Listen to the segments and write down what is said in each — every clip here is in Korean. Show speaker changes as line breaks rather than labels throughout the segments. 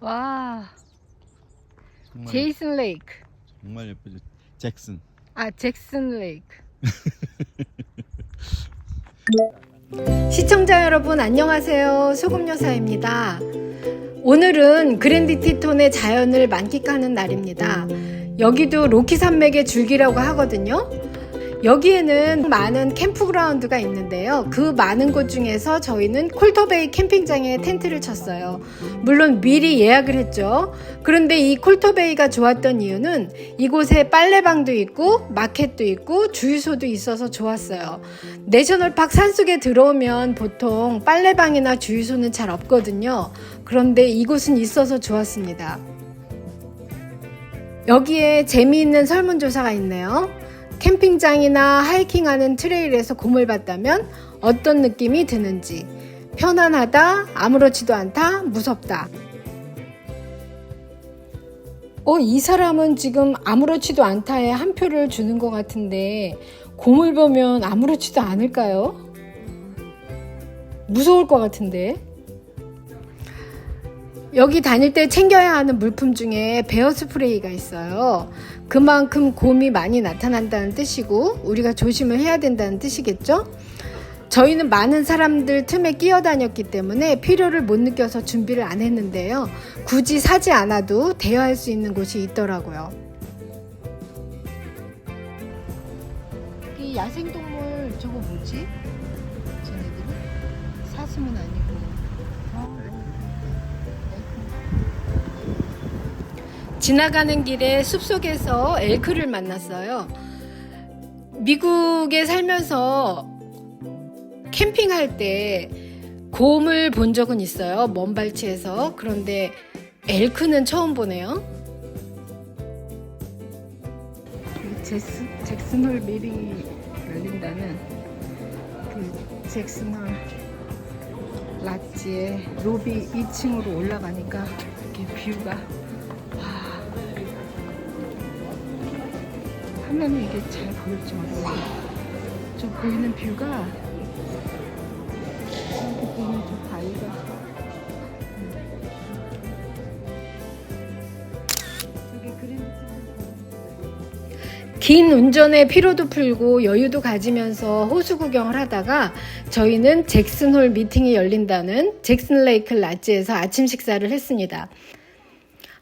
와,
정말,
제이슨 레이크.
정말 예쁘죠. 잭슨.
아, 잭슨 레이크. 시청자 여러분 안녕하세요. 소금여사입니다. 오늘은 그랜디 티톤의 자연을 만끽하는 날입니다. 여기도 로키 산맥의 줄기라고 하거든요. 여기에는 많은 캠프그라운드가 있는데요. 그 많은 곳 중에서 저희는 콜터베이 캠핑장에 텐트를 쳤어요. 물론 미리 예약을 했죠. 그런데 이 콜터베이가 좋았던 이유는 이곳에 빨래방도 있고 마켓도 있고 주유소도 있어서 좋았어요. 내셔널팍 산속에 들어오면 보통 빨래방이나 주유소는 잘 없거든요. 그런데 이곳은 있어서 좋았습니다. 여기에 재미있는 설문조사가 있네요. 캠핑장이나 하이킹하는 트레일에서 곰을 봤다면 어떤 느낌이 드는지. 편안하다, 아무렇지도 않다, 무섭다. 어, 이 사람은 지금 아무렇지도 않다에 한 표를 주는 것 같은데, 곰을 보면 아무렇지도 않을까요? 무서울 것 같은데. 여기 다닐 때 챙겨야 하는 물품 중에 베어 스프레이가 있어요. 그만큼 곰이 많이 나타난다는 뜻이고, 우리가 조심을 해야 된다는 뜻이겠죠? 저희는 많은 사람들 틈에 끼어 다녔기 때문에 필요를 못 느껴서 준비를 안 했는데요. 굳이 사지 않아도 대여할 수 있는 곳이 있더라고요. 이 야생동물 저거 뭐지? 쟤네들은? 사슴은 아니고. 지나가는 길에 숲속에서 엘크를 만났어요. 미국에 살면서 캠핑할 때 곰을 본 적은 있어요. 먼 발치에서. 그런데 엘크는 처음 보네요. 잭스, 잭슨홀 미리 열린다는 그 잭슨홀 라지의 로비 2층으로 올라가니까 이렇게 뷰가 화면에 이게 잘 보일지 모르겠어요. 저 보이는 뷰가 이렇게 보이는 저 바위가 긴 운전의 피로도 풀고 여유도 가지면서 호수 구경을 하다가 저희는 잭슨홀 미팅이 열린다는 잭슨 레이크 라지에서 아침 식사를 했습니다.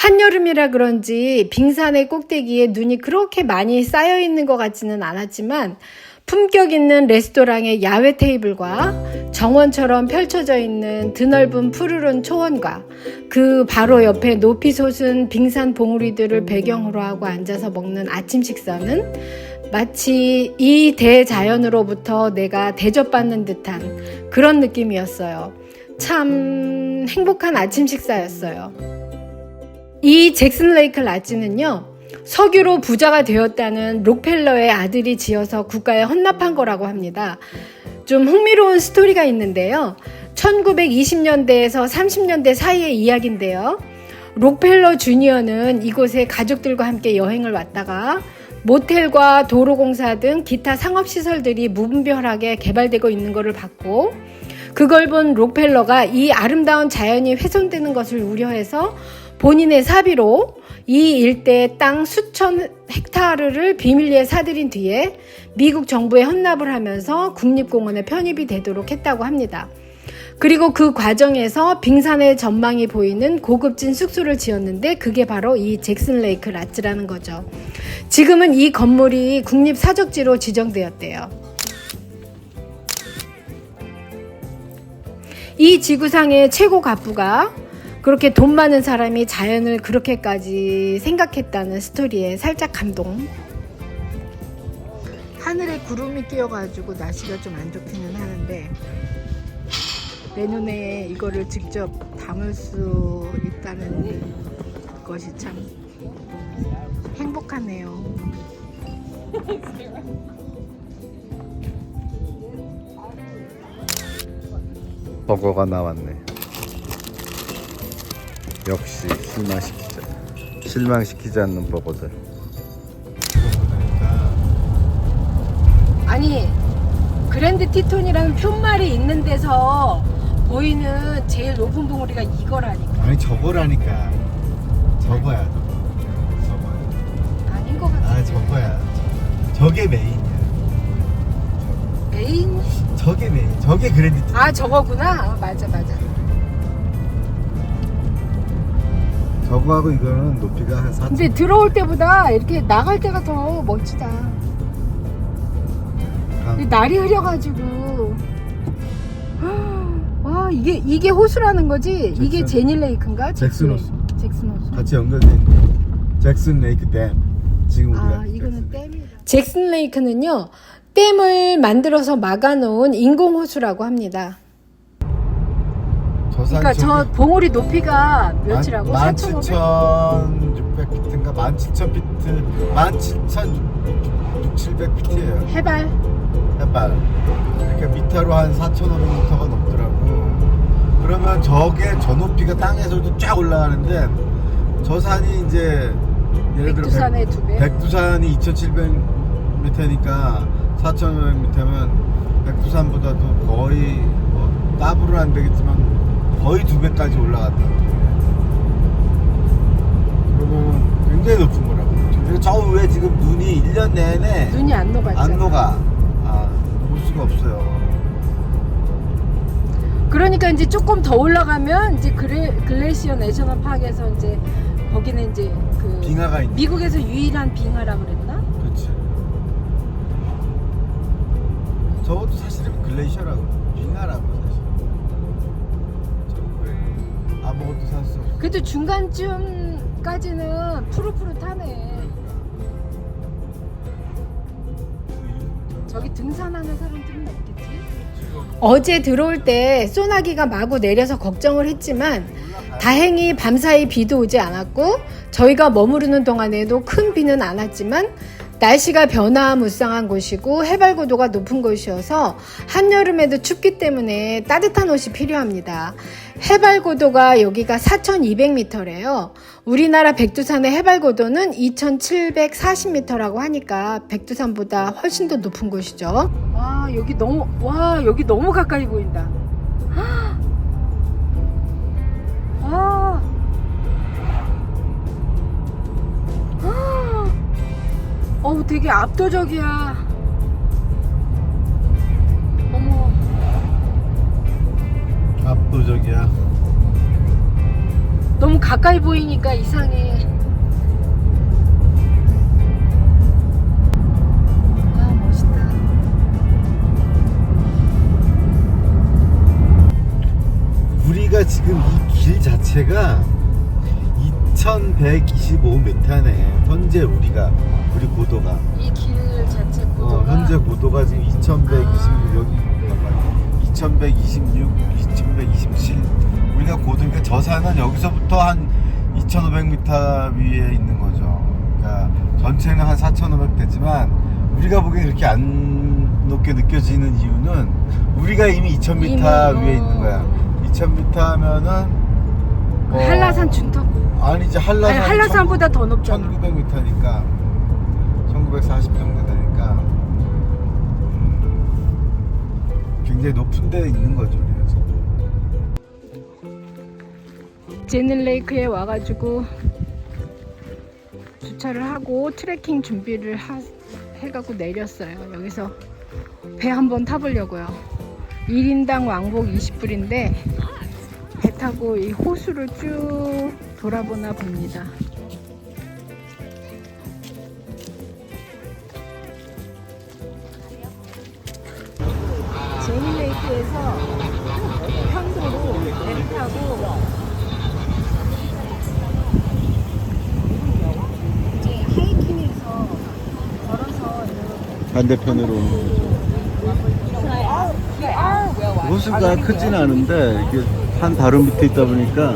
한여름이라 그런지 빙산의 꼭대기에 눈이 그렇게 많이 쌓여 있는 것 같지는 않았지만 품격 있는 레스토랑의 야외 테이블과 정원처럼 펼쳐져 있는 드넓은 푸르른 초원과 그 바로 옆에 높이 솟은 빙산 봉우리들을 배경으로 하고 앉아서 먹는 아침 식사는 마치 이 대자연으로부터 내가 대접받는 듯한 그런 느낌이었어요. 참 행복한 아침 식사였어요. 이 잭슨 레이크 라지는요, 석유로 부자가 되었다는 록펠러의 아들이 지어서 국가에 헌납한 거라고 합니다. 좀 흥미로운 스토리가 있는데요. 1920년대에서 30년대 사이의 이야기인데요. 록펠러 주니어는 이곳에 가족들과 함께 여행을 왔다가 모텔과 도로공사 등 기타 상업시설들이 무분별하게 개발되고 있는 것을 봤고 그걸 본 록펠러가 이 아름다운 자연이 훼손되는 것을 우려해서 본인의 사비로 이 일대 땅 수천 헥타르를 비밀리에 사들인 뒤에 미국 정부에 헌납을 하면서 국립공원에 편입이 되도록 했다고 합니다. 그리고 그 과정에서 빙산의 전망이 보이는 고급진 숙소를 지었는데 그게 바로 이 잭슨 레이크 라츠라는 거죠. 지금은 이 건물이 국립사적지로 지정되었대요. 이 지구상의 최고 갑부가 그렇게 돈 많은 사람이 자연을 그렇게까지 생각했다는 스토리에 살짝 감동. 하늘에 구름이 끼어가지고 날씨가 좀 안 좋기는 하는데 내 눈에 이거를 직접 담을 수 있다는 것이 참 행복하네요.
버거가 나왔네. 역시 실망시키자. 실망시키지 않는 버거들.
아니 그랜드 티톤이라는 푯말이 있는 데서 보이는 제일 높은 봉우리가 이거라니까.
아니 저거라니까 저거야 저거
아닌 것 같아.
아 저거야 저게 메인이야
메인.
저게 메인 저게 그랜드
아 저거구나. 아, 맞아 맞아.
저거하고 이거는 높이가 한 4천
근데 들어올 때보다 이렇게 나갈 때가 더 멋지다. 이 날이 흐려가지고. 와 이게 이게 호수라는 거지? 이게
잭슨.
제닐 레이크인가?
잭슨 호수.
잭슨 호수.
같이 연결돼 있는 잭슨 레이크 댐 지금 우리가
아 이거는 댐이다. 잭슨 레이크는요 댐을 만들어서 막아놓은 인공 호수라고 합니다. 그러니까 저 봉우리 높이가 몇이라고? 4,500?
17,600피트인가 17,000피트 17,600피트예요
해발.
해발 그러니까 미터로 한 4,500m가 넘더라고 그러면 저게 저 높이가 땅에서도 쫙 올라가는데 저 산이 이제 예를 들어
백두산의 두 배.
백두산이 2,700m니까 4,500m면 백두산보다도 거의 뭐 더블은 안 되겠지만 거의 두 배까지 올라갔다. 그러면 굉장히 높은 거라고. 그리고 저 위에 지금 눈이 1년 내내
눈이 안 녹았잖아.
안 녹아. 아, 볼 수가 없어요.
그러니까 이제 조금 더 올라가면 이제 그레, 글래시어 내셔널 파크에서 이제 거기는 이제 그
빙하가 있는.
미국에서 유일한 빙하라고 그랬나?
그렇지. 저것도 사실은 글레이셔라고. 빙하라고 아무것도 살 수 없어.
그래도 중간쯤까지는 푸릇푸릇하네. 저기 등산하는 사람들은 없겠지? 어제 들어올 때 소나기가 마구 내려서 걱정을 했지만 다행히 밤사이 비도 오지 않았고 저희가 머무르는 동안에도 큰 비는 안 왔지만 날씨가 변화무쌍한 곳이고 해발 고도가 높은 곳이어서 한여름에도 춥기 때문에 따뜻한 옷이 필요합니다. 해발 고도가 여기가 4,200m래요. 우리나라 백두산의 해발 고도는 2,740m라고 하니까 백두산보다 훨씬 더 높은 곳이죠. 와 여기 너무 와 여기 너무 가까이 보인다. 와. 어우 되게 압도적이야. 가까이 보이니까 이상해. 아, 멋있다.
우리가 지금 이 길 자체가 2125m네. 현재 우리가 우리 고도가
이 길 자체 고도가
어, 현재 고도가 지금 2126 여기 잠깐만 2126, 2127 우리가 고도니까 저 산은 여기서부터 한 2500m 위에 있는 거죠. 그러니까 전체는 한 4500 되지만 우리가 보기엔 그렇게 안 높게 느껴지는 이유는 우리가 이미 2000m
이미,
위에
어.
있는 거야. 2000m 하면은 어,
한라산 준턱.
아니 이제 한라산
아니, 한라산보다 더 높잖아.
1900m니까 1940 정도 되니까 음, 굉장히 높은 데 있는 거죠
제닐레이크에 와가지고 주차를 하고 트레킹 준비를 하, 해갖고 내렸어요. 여기서 배 한번 타보려고요. 1인당 왕복 20불인데 배 타고 이 호수를 쭉 돌아보나 봅니다. 제닐레이크에서 편도로 배를 타고 이제 하이킹에서 걸어서 이렇게
반대편으로 오는 거죠. 호수가 크진 않은데 이게 산 바로 밑에 있다 보니까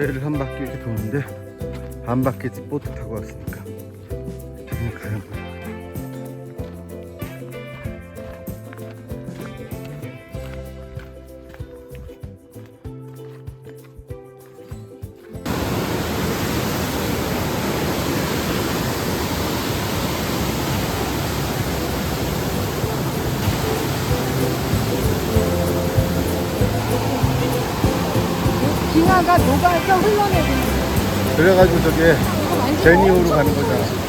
모래를 한 바퀴 이렇게 도는데 반 바퀴지 보트 타고 왔으니까
빙하가 녹아서 흘러내리는
그래가지고 저게 제니오로 가는 거잖아.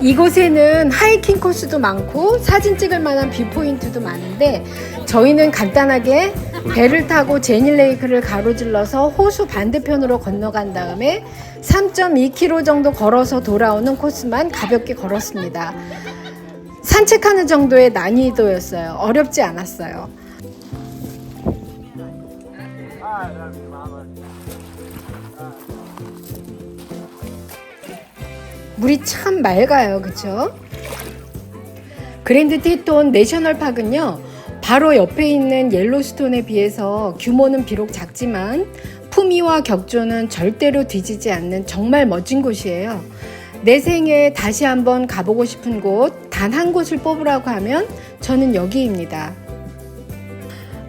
이곳에는 하이킹 코스도 많고 사진 찍을 만한 뷰포인트도 많은데 저희는 간단하게 배를 타고 제닐레이크를 가로질러서 호수 반대편으로 건너간 다음에 3.2km 정도 걸어서 돌아오는 코스만 가볍게 걸었습니다. 산책하는 정도의 난이도였어요. 어렵지 않았어요. 물이 참 맑아요. 그쵸? 그랜드 테톤 내셔널 파크는요. 바로 옆에 있는 옐로스톤에 비해서 규모는 비록 작지만 품위와 격조는 절대로 뒤지지 않는 정말 멋진 곳이에요. 내 생에 다시 한번 가보고 싶은 곳 단 한 곳을 뽑으라고 하면 저는 여기입니다.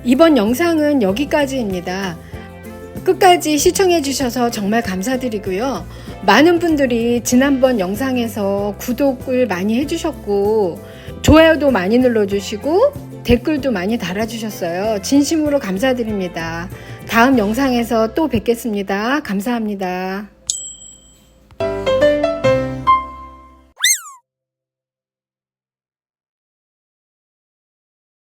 이번 영상은 여기까지입니다. 끝까지 시청해 주셔서 정말 감사드리고요. 많은 분들이 지난번 영상에서 구독을 많이 해주셨고, 좋아요도 많이 눌러주시고, 댓글도 많이 달아주셨어요. 진심으로 감사드립니다. 다음 영상에서 또 뵙겠습니다. 감사합니다.